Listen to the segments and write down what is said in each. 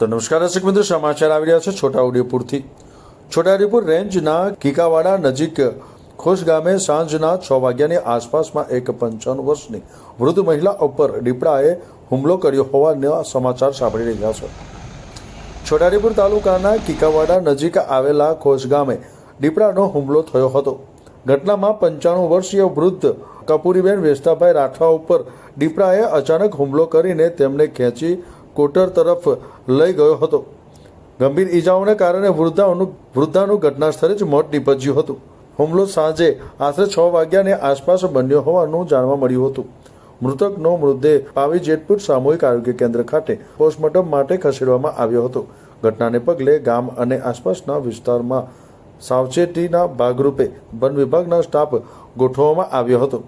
તો નમસ્કાર દર્શક મિત્રો, સમાચાર આવી રહ્યા છે છોટાઉદેપુરથી છોટાઉદેપુર રેન્જના કીકાવાડા નજીક ખોશ ગામે સાંજના છ વાગ્યાની આસપાસમાં એક પંચાવન વર્ષની વૃદ્ધ મહિલા ઉપર દીપડાએ હુમલો કર્યો હોવાના સમાચાર સાંભળી રહ્યા છે. છોટાઉદેપુર તાલુકાના કીકાવાડા નજીક આવેલા ખોશ ગામે દીપડાનો હુમલો થયો હતો. ઘટનામાં પંચાણું વર્ષીય વૃદ્ધ કપૂરીબેન વેસ્તાભાઈ રાઠવા ઉપર દીપડાએ અચાનક હુમલો કરીને તેમને ખેંચી કોટર તરફ લઈ ગયો હતો. ગંભીર ઈજાઓને કારણે વૃદ્ધાનું વૃદ્ધાનું ઘટના સ્થળે જ મોત નીપજ્યું હતું. હુમલો સાંજે આશરે છ વાગ્યાની આસપાસ બન્યો હોવાનું જાણવા મળ્યું હતું. મૃતકનો મૃતદેહ પાવી જેતપુર સામૂહિક આરોગ્ય કેન્દ્ર ખાતે પોસ્ટમોર્ટમ માટે ખસેડવામાં આવ્યો હતો. ઘટનાને પગલે ગામ અને આસપાસના વિસ્તારમાં સાવચેતીના ભાગરૂપે વન વિભાગના સ્ટાફ ગોઠવવામાં આવ્યો હતો.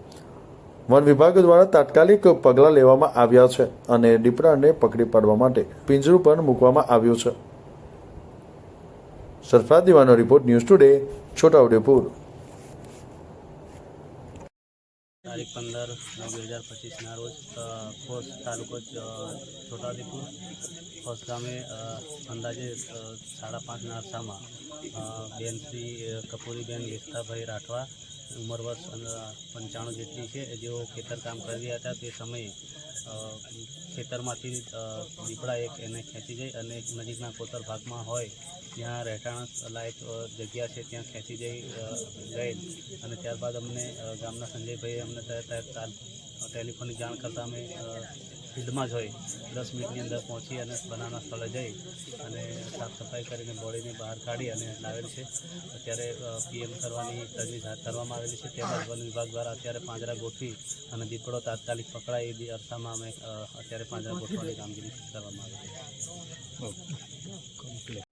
વન વિભાગ દ્વારા તાત્કાલિક પગલાં લેવામાં આવ્યા છે અને દીપડાને પકડી પાડવા માટે પિંજરું પણ મૂકવામાં આવ્યું છે. સરફરાજ દીવાનો રિપોર્ટ ન્યૂઝ ટુડે, છોટાઉદેપુર. તારીખ પંદર નવ બે હજાર પચીસના રોજ ખોસ તાલુકો છોટાઉદેપુર. ખોસ ગામે અંદાજે સાડા પાંચના અરસામાં બેન કપૂરીબેન વેસ્તાભાઈ રાઠવા ઉંમર વર્ષ પંચાણું જેટલી છે, જેઓ ખેતર કામ કરી રહ્યા હતા, તે સમયે ખેતરમાંથી દીપડા એક એને ખેંચી જઈ અને નજીકના કોતર ભાગમાં હોય, જ્યાં રહેઠાણ લાયક જગ્યા છે, ત્યાં ખેંચી જઈ ગઈ અને ત્યારબાદ અમને ગામના સંજયભાઈએ અમને તરત તાલ ટેલિફોનની જાણ કરતાં અમે ફિલ્ડમાં જ હોય. દસ મિનિટની અંદર પહોંચી અને બનાના સ્થળે જઈ અને સાફ સફાઈ કરીને બોડીને બહાર કાઢી અને લાવેલ છે. અત્યારે પીએમ કરવાની તજવીજ હાથ ધરવામાં આવેલી છે. તેમજ વન વિભાગ દ્વારા અત્યારે પાંજરા ગોઠવી અને દીપડો તાત્કાલિક પકડાય એ અરસામાં અમે અત્યારે પાંજરા ગોઠવવાની કામગીરી કરવામાં આવી છે.